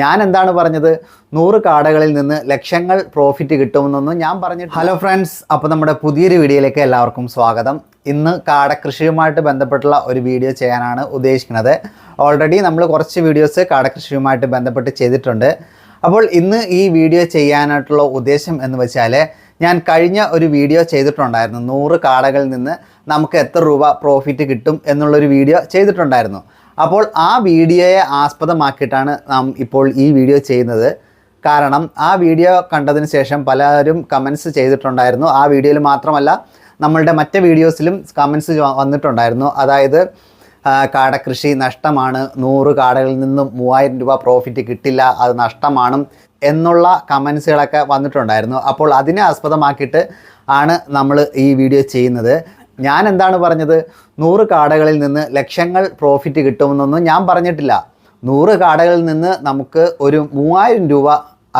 ഞാൻ എന്താണ് പറഞ്ഞത്? നൂറ് കാടകളിൽ നിന്ന് ലക്ഷങ്ങൾ പ്രോഫിറ്റ് കിട്ടുമെന്നൊന്നും ഞാൻ പറഞ്ഞു ഹലോ ഫ്രണ്ട്സ് അപ്പോൾ നമ്മുടെ പുതിയൊരു വീഡിയോയിലേക്ക് എല്ലാവർക്കും സ്വാഗതം. ഇന്ന് കാടകൃഷിയുമായിട്ട് ബന്ധപ്പെട്ടുള്ള ഒരു വീഡിയോ ചെയ്യാനാണ് ഉദ്ദേശിക്കുന്നത്. ഓൾറെഡി നമ്മൾ കുറച്ച് വീഡിയോസ് കാടകൃഷിയുമായിട്ട് ബന്ധപ്പെട്ട് ചെയ്തിട്ടുണ്ട്. അപ്പോൾ ഇന്ന് ഈ വീഡിയോ ചെയ്യാനായിട്ടുള്ള ഉദ്ദേശം എന്ന് വെച്ചാൽ ഞാൻ കഴിഞ്ഞ ഒരു വീഡിയോ ചെയ്തിട്ടുണ്ടായിരുന്നു. നൂറ് കാടകളിൽ നിന്ന് നമുക്ക് എത്ര രൂപ പ്രോഫിറ്റ് കിട്ടും എന്നുള്ളൊരു വീഡിയോ ചെയ്തിട്ടുണ്ടായിരുന്നു. അപ്പോൾ ആ വീഡിയോയെ ആസ്പദമാക്കിയിട്ടാണ് നാം ഇപ്പോൾ ഈ വീഡിയോ ചെയ്യുന്നത്. കാരണം ആ വീഡിയോ കണ്ടതിന് ശേഷം പലരും കമൻസ് ചെയ്തിട്ടുണ്ടായിരുന്നു. ആ വീഡിയോയിൽ മാത്രമല്ല നമ്മളുടെ മറ്റ് വീഡിയോസിലും കമൻസ് വന്നിട്ടുണ്ടായിരുന്നു. അതായത് കാടകൃഷി നഷ്ടമാണ് നൂറ് കാടകളിൽ നിന്നും മൂവായിരം രൂപ പ്രോഫിറ്റ് കിട്ടില്ല അത് നഷ്ടമാണ് എന്നുള്ള കമൻസുകളൊക്കെ വന്നിട്ടുണ്ടായിരുന്നു. അപ്പോൾ അതിനെ ആസ്പദമാക്കിയിട്ട് ആണ് നമ്മൾ ഈ വീഡിയോ ചെയ്യുന്നത്. ഞാൻ എന്താണ് പറഞ്ഞത്? നൂറ് കാടകളിൽ നിന്ന് ലക്ഷങ്ങൾ പ്രോഫിറ്റ് കിട്ടുമെന്നൊന്നും ഞാൻ പറഞ്ഞിട്ടില്ല. നൂറ് കാടകളിൽ നിന്ന് നമുക്ക് ഒരു മൂവായിരം രൂപ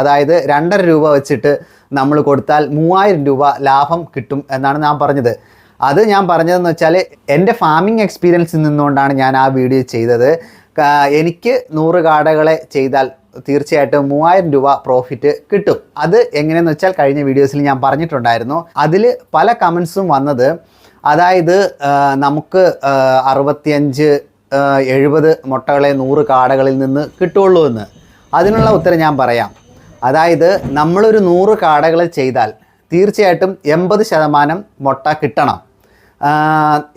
അതായത് രണ്ടര രൂപ വെച്ചിട്ട് നമ്മൾ കൊടുത്താൽ മൂവായിരം രൂപ ലാഭം കിട്ടും എന്നാണ് ഞാൻ പറഞ്ഞത്. അത് ഞാൻ പറഞ്ഞതെന്ന് വെച്ചാൽ എന്റെ ഫാമിംഗ് എക്സ്പീരിയൻസിൽ നിന്നുകൊണ്ടാണ് ഞാൻ ആ വീഡിയോ ചെയ്തത്. എനിക്ക് നൂറ് കാടകളെ ചെയ്താൽ തീർച്ചയായിട്ടും മൂവായിരം രൂപ പ്രോഫിറ്റ് കിട്ടും. അത് എങ്ങനെയെന്ന് വെച്ചാൽ കഴിഞ്ഞ വീഡിയോസിൽ ഞാൻ പറഞ്ഞിട്ടുണ്ടായിരുന്നു. അതിൽ പല കമൻസും വന്നത്. അതായത് നമുക്ക് അറുപത്തിയഞ്ച് എഴുപത് മുട്ടകളെ നൂറ് കാടകളിൽ നിന്ന് കിട്ടുള്ളൂ എന്ന്. അതിനുള്ള ഉത്തരം ഞാൻ പറയാം. അതായത് നമ്മളൊരു നൂറ് കാടകൾ ചെയ്താൽ തീർച്ചയായിട്ടും എൺപത് ശതമാനം മുട്ട കിട്ടണം.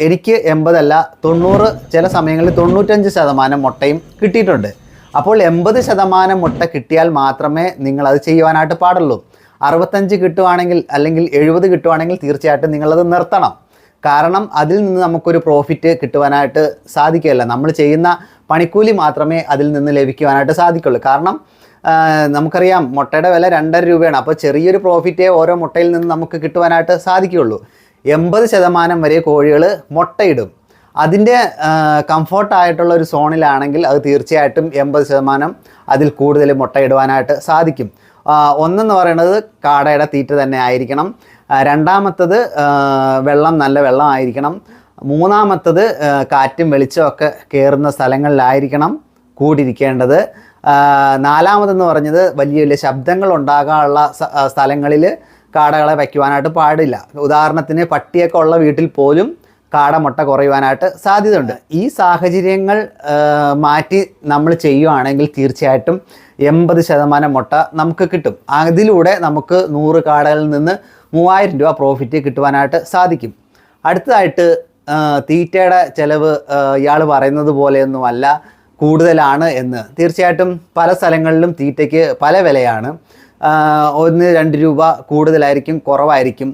എനിക്ക് എൺപതല്ല തൊണ്ണൂറ് ചില സമയങ്ങളിൽ തൊണ്ണൂറ്റഞ്ച് ശതമാനം മുട്ടയും കിട്ടിയിട്ടുണ്ട്. അപ്പോൾ എൺപത് ശതമാനം മുട്ട കിട്ടിയാൽ മാത്രമേ നിങ്ങൾ അത് ചെയ്യുവാനായിട്ട് പാടുള്ളൂ. അറുപത്തഞ്ച് കിട്ടുവാണെങ്കിൽ അല്ലെങ്കിൽ എഴുപത് കിട്ടുവാണെങ്കിൽ തീർച്ചയായിട്ടും നിങ്ങളത് നിർത്തണം. കാരണം അതിൽ നിന്ന് നമുക്കൊരു പ്രോഫിറ്റ് കിട്ടുവാനായിട്ട് സാധിക്കുകയില്ല. നമ്മൾ ചെയ്യുന്ന പണിക്കൂലി മാത്രമേ അതിൽ നിന്ന് ലഭിക്കുവാനായിട്ട് സാധിക്കുള്ളൂ. കാരണം നമുക്കറിയാം മുട്ടയുടെ വില രണ്ടര രൂപയാണ്. അപ്പോൾ ചെറിയൊരു പ്രോഫിറ്റേ ഓരോ മുട്ടയിൽ നിന്ന് നമുക്ക് കിട്ടുവാനായിട്ട് സാധിക്കുകയുള്ളൂ. എൺപത് ശതമാനം വരെ കോഴികൾ മുട്ടയിടും. അതിന്റെ കംഫോർട്ടായിട്ടുള്ള ഒരു സോണിലാണെങ്കിൽ അത് തീർച്ചയായിട്ടും എൺപത് ശതമാനം അതിൽ കൂടുതൽ മുട്ടയിടുവാനായിട്ട് സാധിക്കും. ഒന്നെന്ന് പറയുന്നത് കാടയുടെ തീറ്റ തന്നെ ആയിരിക്കണം. രണ്ടാമത്തത് വെള്ളം നല്ല വെള്ളം ആയിരിക്കണം. മൂന്നാമത്തത് കാറ്റും വെളിച്ചമൊക്കെ കയറുന്ന സ്ഥലങ്ങളിലായിരിക്കണം കൂടിയിരിക്കേണ്ടത്. നാലാമതെന്ന് പറഞ്ഞത് വലിയ വലിയ ശബ്ദങ്ങൾ ഉണ്ടാകാനുള്ള സ്ഥലങ്ങളിൽ കാടകളെ വയ്ക്കുവാനായിട്ട് പാടില്ല. ഉദാഹരണത്തിന് പട്ടിയൊക്കെ ഉള്ള വീട്ടിൽ പോലും കാടമുട്ട കുറയുവാനായിട്ട് സാധ്യതയുണ്ട്. ഈ സാഹചര്യങ്ങൾ മാറ്റി നമ്മൾ ചെയ്യുവാണെങ്കിൽ തീർച്ചയായിട്ടും എൺപത് ശതമാനം മുട്ട നമുക്ക് കിട്ടും. അതിലൂടെ നമുക്ക് നൂറ് കാടകളിൽ നിന്ന് മൂവായിരം രൂപ പ്രോഫിറ്റ് കിട്ടുവാനായിട്ട് സാധിക്കും. അടുത്തതായിട്ട് തീറ്റയുടെ ചിലവ് ഇയാൾ പറയുന്നത് പോലെയൊന്നുമല്ല കൂടുതലാണ് എന്ന്. തീർച്ചയായിട്ടും പല സ്ഥലങ്ങളിലും തീറ്റയ്ക്ക് പല വിലയാണ്. ഒന്ന് രണ്ട് രൂപ കൂടുതലായിരിക്കും കുറവായിരിക്കും.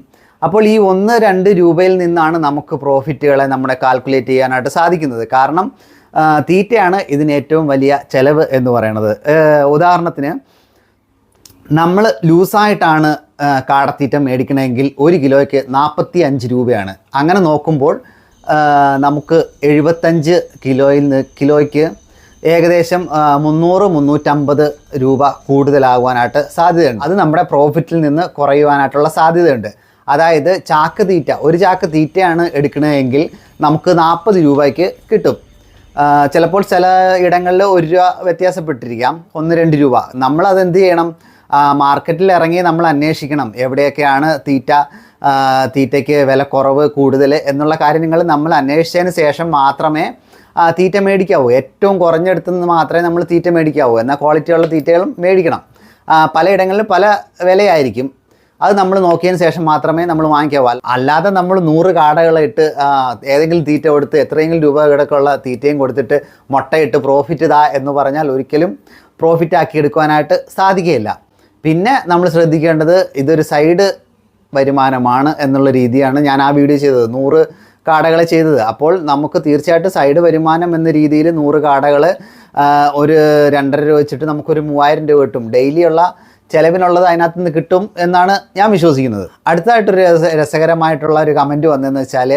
അപ്പോൾ ഈ ഒന്ന് രണ്ട് രൂപയിൽ നിന്നാണ് നമുക്ക് പ്രോഫിറ്റുകളെ നമ്മുടെ കാൽക്കുലേറ്റ് ചെയ്യാനായിട്ട് സാധിക്കുന്നത്. കാരണം തീറ്റയാണ് ഇതിന് ഏറ്റവും വലിയ ചെലവ് എന്ന് പറയുന്നത് ഉദാഹരണത്തിന് നമ്മൾ ലൂസായിട്ടാണ് കാടത്തീറ്റ മേടിക്കണമെങ്കിൽ ഒരു കിലോയ്ക്ക് നാൽപ്പത്തി അഞ്ച് രൂപയാണ്. അങ്ങനെ നോക്കുമ്പോൾ നമുക്ക് എഴുപത്തഞ്ച് കിലോയിൽ നിന്ന് കിലോയ്ക്ക് ഏകദേശം മുന്നൂറ് മുന്നൂറ്റമ്പത് രൂപ കൂടുതലാകുവാനായിട്ട് സാധ്യതയുണ്ട്. അത് നമ്മുടെ പ്രോഫിറ്റിൽ നിന്ന് കുറയുവാനായിട്ടുള്ള സാധ്യതയുണ്ട്. അതായത് ചാക്ക് തീറ്റ. ഒരു ചാക്ക് തീറ്റയാണ് എടുക്കണമെങ്കിൽ നമുക്ക് നാൽപ്പത് രൂപയ്ക്ക് കിട്ടും. ചിലപ്പോൾ ചില ഇടങ്ങളിൽ ഒരു രൂപ വ്യത്യാസപ്പെട്ടിരിക്കാം. ഒന്ന് രണ്ട് രൂപ. നമ്മളത് എന്ത് ചെയ്യണം? മാർക്കറ്റിൽ ഇറങ്ങി നമ്മൾ അന്വേഷിക്കണം. എവിടെയൊക്കെയാണ് തീറ്റ തീറ്റയ്ക്ക് വില കുറവ് കൂടുതൽ എന്നുള്ള കാര്യങ്ങൾ നമ്മൾ അന്വേഷിച്ചതിന് ശേഷം മാത്രമേ തീറ്റ മേടിക്കാവൂ. ഏറ്റവും കുറഞ്ഞെടുത്ത് നിന്ന് മാത്രമേ നമ്മൾ തീറ്റ മേടിക്കാവൂ. എന്നാൽ ക്വാളിറ്റിയുള്ള തീറ്റകളും മേടിക്കണം. പല പലയിടങ്ങളിലും പല വിലയായിരിക്കും. അത് നമ്മൾ നോക്കിയതിന് ശേഷം മാത്രമേ നമ്മൾ വാങ്ങിക്കാവൂ അല്ലാതെ നമ്മൾ നൂറ് കാടകളിട്ട് ഏതെങ്കിലും തീറ്റ കൊടുത്ത് എത്രയെങ്കിലും രൂപ കിടക്കുള്ള തീറ്റയും കൊടുത്തിട്ട് മുട്ടയിട്ട് പ്രോഫിറ്റ് ഇതാ എന്ന് പറഞ്ഞാൽ ഒരിക്കലും പ്രോഫിറ്റ് ആക്കി എടുക്കുവാനായിട്ട് സാധിക്കുകയില്ല. പിന്നെ നമ്മൾ ശ്രദ്ധിക്കേണ്ടത് ഇതൊരു സൈഡ് വരുമാനമാണ് എന്നുള്ള രീതിയാണ് ഞാൻ ആ വീഡിയോ ചെയ്തത്. നൂറ് കാടകളെ ചെയ്തത്. അപ്പോൾ നമുക്ക് തീർച്ചയായിട്ടും സൈഡ് വരുമാനം എന്ന രീതിയിൽ നൂറ് കാടകൾ ഒരു രണ്ടര രൂപ വെച്ചിട്ട് നമുക്കൊരു മൂവായിരം രൂപ കിട്ടും. ഡെയിലിയുള്ള ചിലവിനുള്ളത് അതിനകത്ത് നിന്ന് കിട്ടും എന്നാണ് ഞാൻ വിശ്വസിക്കുന്നത്. അടുത്തതായിട്ടൊരു രസ രസകരമായിട്ടുള്ള ഒരു കമന്റ് വന്നതെന്ന് വെച്ചാൽ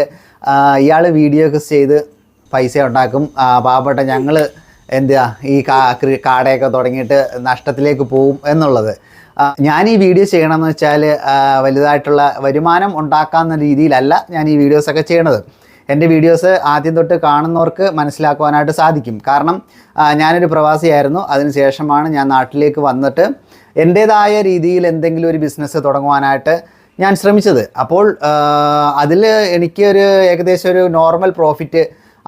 ഇയാൾ വീഡിയോസ് ചെയ്ത് പൈസ ഉണ്ടാക്കും. പാവപ്പെട്ട ഞങ്ങൾ എന്താ ഈ കാടയൊക്കെ തുടങ്ങിയിട്ട് നഷ്ടത്തിലേക്ക് പോവും എന്നുള്ളത്. ഞാൻ ഈ വീഡിയോ ചെയ്യണമെന്ന് വെച്ചാൽ വലുതായിട്ടുള്ള വരുമാനം ഉണ്ടാക്കാവുന്ന രീതിയിലല്ല ഞാൻ ഈ വീഡിയോസൊക്കെ ചെയ്യണത്. എന്റെ വീഡിയോസ് ആദ്യം തൊട്ട് കാണുന്നവർക്ക് മനസ്സിലാക്കുവാനായിട്ട് സാധിക്കും. കാരണം ഞാനൊരു പ്രവാസിയായിരുന്നു. അതിനുശേഷമാണ് ഞാൻ നാട്ടിലേക്ക് വന്നിട്ട് എന്റേതായ രീതിയിൽ എന്തെങ്കിലും ഒരു ബിസിനസ് തുടങ്ങുവാനായിട്ട് ഞാൻ ശ്രമിച്ചത്. അപ്പോൾ അതിൽ എനിക്ക് ഒരു ഏകദേശം ഒരു നോർമൽ പ്രോഫിറ്റ്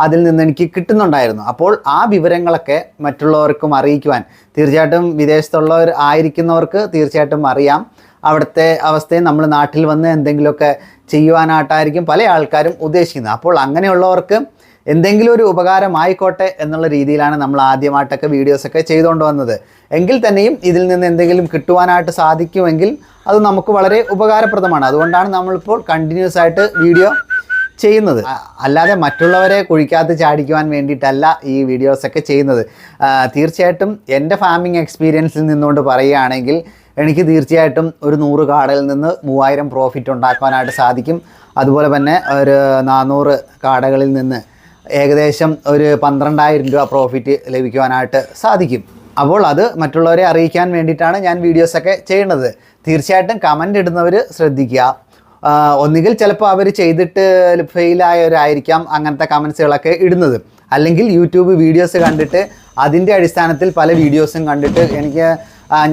അതിൽ നിന്ന് എനിക്ക് കിട്ടുന്നുണ്ടായിരുന്നു. അപ്പോൾ ആ വിവരങ്ങളൊക്കെ മറ്റുള്ളവർക്കും അറിയിക്കുവാൻ തീർച്ചയായിട്ടും വിദേശത്തുള്ളവർ ആയിരിക്കുന്നവർക്ക് തീർച്ചയായിട്ടും അറിയാം. അവിടുത്തെ അവസ്ഥയും നമ്മൾ നാട്ടിൽ വന്ന് എന്തെങ്കിലുമൊക്കെ ചെയ്യുവാനായിട്ടായിരിക്കും പല ആൾക്കാരും ഉദ്ദേശിക്കുന്നത്. അപ്പോൾ അങ്ങനെയുള്ളവർക്ക് എന്തെങ്കിലും ഒരു ഉപകാരം ആയിക്കോട്ടെ എന്നുള്ള രീതിയിലാണ് നമ്മൾ ആദ്യമായിട്ടൊക്കെ വീഡിയോസൊക്കെ ചെയ്തുകൊണ്ട് വന്നത്. എങ്കിൽ തന്നെയും ഇതിൽ നിന്ന് എന്തെങ്കിലും കിട്ടുവാനായിട്ട് സാധിക്കുമെങ്കിൽ അത് നമുക്ക് വളരെ ഉപകാരപ്രദമാണ്. അതുകൊണ്ടാണ് നമ്മളിപ്പോൾ കണ്ടിന്യൂസ് ആയിട്ട് വീഡിയോ ചെയ്യുന്നത്. അല്ലാതെ മറ്റുള്ളവരെ കുഴിക്കാത്ത ചാടിക്കുവാൻ വേണ്ടിയിട്ടല്ല ഈ വീഡിയോസൊക്കെ ചെയ്യുന്നത്. തീർച്ചയായിട്ടും എന്റെ ഫാമിംഗ് എക്സ്പീരിയൻസിൽ നിന്നുകൊണ്ട് പറയുകയാണെങ്കിൽ എനിക്ക് തീർച്ചയായിട്ടും ഒരു നൂറ് കാടയിൽ നിന്ന് മൂവായിരം പ്രോഫിറ്റ് ഉണ്ടാക്കുവാനായിട്ട് സാധിക്കും. അതുപോലെ തന്നെ ഒരു നാനൂറ് കാടകളിൽ നിന്ന് ഏകദേശം ഒരു പന്ത്രണ്ടായിരം രൂപ പ്രോഫിറ്റ് ലഭിക്കുവാനായിട്ട് സാധിക്കും. അപ്പോൾ അത് മറ്റുള്ളവരെ അറിയിക്കാൻ വേണ്ടിയിട്ടാണ് ഞാൻ വീഡിയോസൊക്കെ ചെയ്യുന്നത്. തീർച്ചയായിട്ടും കമന്റ് ഇടുന്നവർ ശ്രദ്ധിക്കുക. ഒന്നുകിൽ ചിലപ്പോൾ അവർ ചെയ്തിട്ട് ഫെയിലായവരായിരിക്കാം അങ്ങനത്തെ കമൻസുകളൊക്കെ ഇടുന്നത്. അല്ലെങ്കിൽ യൂട്യൂബ് വീഡിയോസ് കണ്ടിട്ട് അതിന്റെ അടിസ്ഥാനത്തിൽ പല വീഡിയോസും കണ്ടിട്ട് എനിക്ക്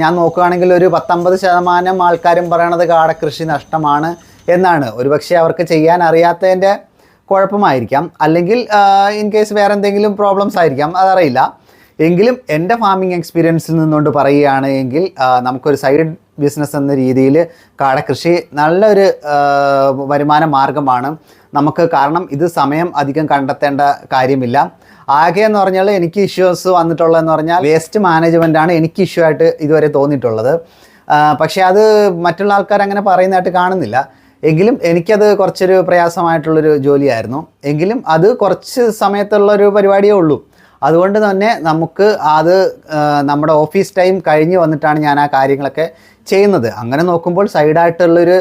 ഞാൻ നോക്കുകയാണെങ്കിൽ ഒരു പത്തൊമ്പത് ശതമാനം ആൾക്കാരും പറയണത് കാടക്കൃഷി നഷ്ടമാണ് എന്നാണ്. ഒരുപക്ഷെ അവർക്ക് ചെയ്യാൻ അറിയാത്തതിന്റെ കുഴപ്പമായിരിക്കാം. അല്ലെങ്കിൽ ഇൻ കേസ് വേറെ എന്തെങ്കിലും പ്രോബ്ലംസ് ആയിരിക്കാം. അതറിയില്ല. എങ്കിലും എന്റെ ഫാമിംഗ് എക്സ്പീരിയൻസിൽ നിന്നുകൊണ്ട് പറയുകയാണ് എങ്കിൽ നമുക്കൊരു സൈഡ് ബിസിനസ് എന്ന രീതിയിൽ കാടകൃഷി നല്ലൊരു വരുമാന മാർഗമാണ്. നമുക്ക് കാരണം ഇത് സമയം അധികം കണ്ടെത്തേണ്ട കാര്യമില്ല. ആകെ എന്ന് പറഞ്ഞാൽ എനിക്ക് ഇഷ്യൂസ് വന്നിട്ടുള്ളതെന്ന് പറഞ്ഞാൽ വേസ്റ്റ് മാനേജ്മെന്റാണ് എനിക്ക് ഇഷ്യൂ ആയിട്ട് ഇതുവരെ തോന്നിയിട്ടുള്ളത്. പക്ഷേ അത് മറ്റുള്ള ആൾക്കാർ അങ്ങനെ പറയുന്നതായിട്ട് കാണുന്നില്ല. എങ്കിലും എനിക്കത് കുറച്ചൊരു പ്രയാസമായിട്ടുള്ളൊരു ജോലിയായിരുന്നു. എങ്കിലും അത് കുറച്ച് സമയത്തുള്ളൊരു പരിപാടിയേ ഉള്ളൂ. അതുകൊണ്ട് തന്നെ നമുക്ക് അത് നമ്മുടെ ഓഫീസ് ടൈം കഴിഞ്ഞ് വന്നിട്ടാണ് ഞാൻ ആ കാര്യങ്ങളൊക്കെ ചെയ്യുന്നത്. അങ്ങനെ നോക്കുമ്പോൾ സൈഡായിട്ടുള്ളൊരു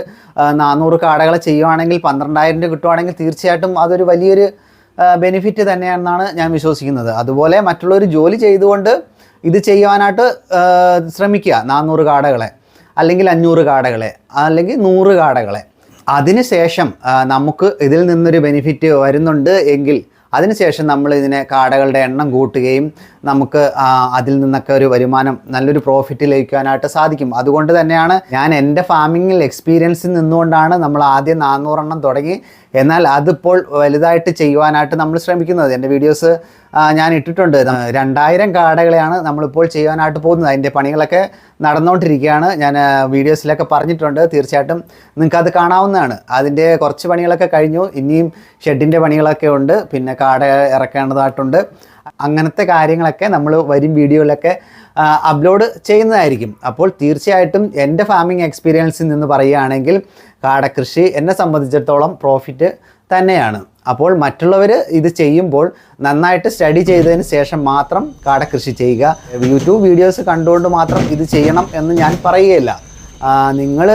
നാനൂറ് കാടകളെ ചെയ്യുവാണെങ്കിൽ പന്ത്രണ്ടായിരം രൂപ കിട്ടുവാണെങ്കിൽ തീർച്ചയായിട്ടും അതൊരു വലിയൊരു ബെനിഫിറ്റ് തന്നെയാണെന്നാണ് ഞാൻ വിശ്വസിക്കുന്നത്. അതുപോലെ മറ്റുള്ളൊരു ജോലി ചെയ്തുകൊണ്ട് ഇത് ചെയ്യുവാനായിട്ട് ശ്രമിക്കുക. നാനൂറ് കാടകളെ അല്ലെങ്കിൽ അഞ്ഞൂറ് കാടകളെ അല്ലെങ്കിൽ നൂറ് കാടകളെ. അതിനുശേഷം നമുക്ക് ഇതിൽ നിന്നൊരു ബെനിഫിറ്റ് വരുന്നുണ്ട് എങ്കിൽ അതിനുശേഷം നമ്മൾ ഇതിനെ കാടകളുടെ എണ്ണം കൂട്ടുകയും നമുക്ക് അതിൽ നിന്നൊക്കെ ഒരു വരുമാനം നല്ലൊരു പ്രോഫിറ്റ് ലഭിക്കാനായിട്ട് സാധിക്കും. അതുകൊണ്ട് തന്നെയാണ് ഞാൻ എന്റെ ഫാമിങ്ങിൽ എക്സ്പീരിയൻസിൽ നിന്നുകൊണ്ടാണ് നമ്മൾ ആദ്യം നാനൂറെണ്ണം തുടങ്ങി. എന്നാൽ അതിപ്പോൾ വലുതായിട്ട് ചെയ്യുവാനായിട്ട് നമ്മൾ ശ്രമിക്കുന്നത്. എന്റെ വീഡിയോസ് ഞാൻ ഇട്ടിട്ടുണ്ട്. രണ്ടായിരം കാടകളെയാണ് നമ്മളിപ്പോൾ ചെയ്യാനായിട്ട് പോകുന്നത്. അതിന്റെ പണികളൊക്കെ നടന്നുകൊണ്ടിരിക്കുകയാണ് ഞാൻ വീഡിയോസിലൊക്കെ പറഞ്ഞിട്ടുണ്ട്. തീർച്ചയായിട്ടും നിങ്ങൾക്ക് അത് കാണാവുന്നതാണ്. അതിന്റെ കുറച്ച് പണികളൊക്കെ കഴിഞ്ഞു. ഇനിയും ഷെഡിന്റെ പണികളൊക്കെ ഉണ്ട്. പിന്നെ കാട ഇറക്കേണ്ടതായിട്ടുണ്ട്. അങ്ങനത്തെ കാര്യങ്ങളൊക്കെ നമ്മൾ വരും വീഡിയോയിലൊക്കെ അപ്ലോഡ് ചെയ്യുന്നതായിരിക്കും. അപ്പോൾ തീർച്ചയായിട്ടും എന്റെ ഫാമിംഗ് എക്സ്പീരിയൻസിൽ നിന്ന് പറയുകയാണെങ്കിൽ കാടകൃഷി എന്നെ സംബന്ധിച്ചിടത്തോളം പ്രോഫിറ്റ് തന്നെയാണ്. അപ്പോൾ മറ്റുള്ളവർ ഇത് ചെയ്യുമ്പോൾ നന്നായിട്ട് സ്റ്റഡി ചെയ്തതിന് ശേഷം മാത്രം കാടകൃഷി ചെയ്യുക. യൂട്യൂബ് വീഡിയോസ് കണ്ടുകൊണ്ട് മാത്രം ഇത് ചെയ്യണം എന്ന് ഞാൻ പറയുകയില്ല. നിങ്ങൾ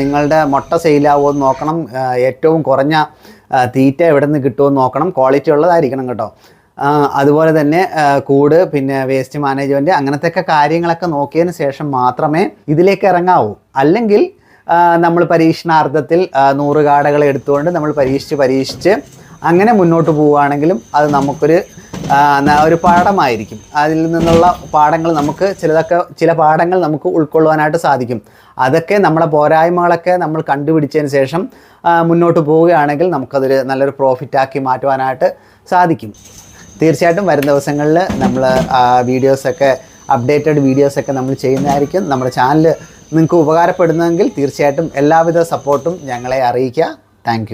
നിങ്ങളുടെ മുട്ട സെയിലാവുമോ എന്ന് നോക്കണം. ഏറ്റവും കുറഞ്ഞ തീറ്റ എവിടെ നിന്ന് കിട്ടുമെന്ന് നോക്കണം. ക്വാളിറ്റി ഉള്ളതായിരിക്കണം കേട്ടോ. അതുപോലെ തന്നെ കൂട് പിന്നെ വേസ്റ്റ് മാനേജ്മെന്റ് അങ്ങനത്തെ കാര്യങ്ങളൊക്കെ നോക്കിയതിന് ശേഷം മാത്രമേ ഇതിലേക്ക് ഇറങ്ങാവൂ. അല്ലെങ്കിൽ നമ്മൾ പരീക്ഷണാർത്ഥത്തിൽ നൂറ് കാടകൾ എടുത്തുകൊണ്ട് നമ്മൾ പരീക്ഷിച്ച് പരീക്ഷിച്ച് അങ്ങനെ മുന്നോട്ട് പോവുകയാണെങ്കിലും അത് നമുക്കൊരു ഒരു പാഠമായിരിക്കും. അതിൽ നിന്നുള്ള പാഠങ്ങൾ നമുക്ക് ചിലതൊക്കെ ചില പാഠങ്ങൾ നമുക്ക് ഉൾക്കൊള്ളുവാനായിട്ട് സാധിക്കും. അതൊക്കെ നമ്മുടെ പോരായ്മകളൊക്കെ നമ്മൾ കണ്ടുപിടിച്ചതിന് ശേഷം മുന്നോട്ട് പോവുകയാണെങ്കിൽ നമുക്കതൊരു നല്ലൊരു പ്രോഫിറ്റാക്കി മാറ്റുവാനായിട്ട് സാധിക്കും. തീർച്ചയായിട്ടും വരുന്ന ദിവസങ്ങളിൽ നമ്മൾ വീഡിയോസൊക്കെ അപ്ഡേറ്റഡ് വീഡിയോസൊക്കെ നമ്മൾ ചെയ്യുന്നതായിരിക്കും. നമ്മുടെ ചാനൽ നിങ്ങൾക്ക് ഉപകാരപ്പെടുന്നതെങ്കിൽ തീർച്ചയായിട്ടും എല്ലാവിധ സപ്പോർട്ടും ഞങ്ങളെ അറിയിക്കുക. താങ്ക്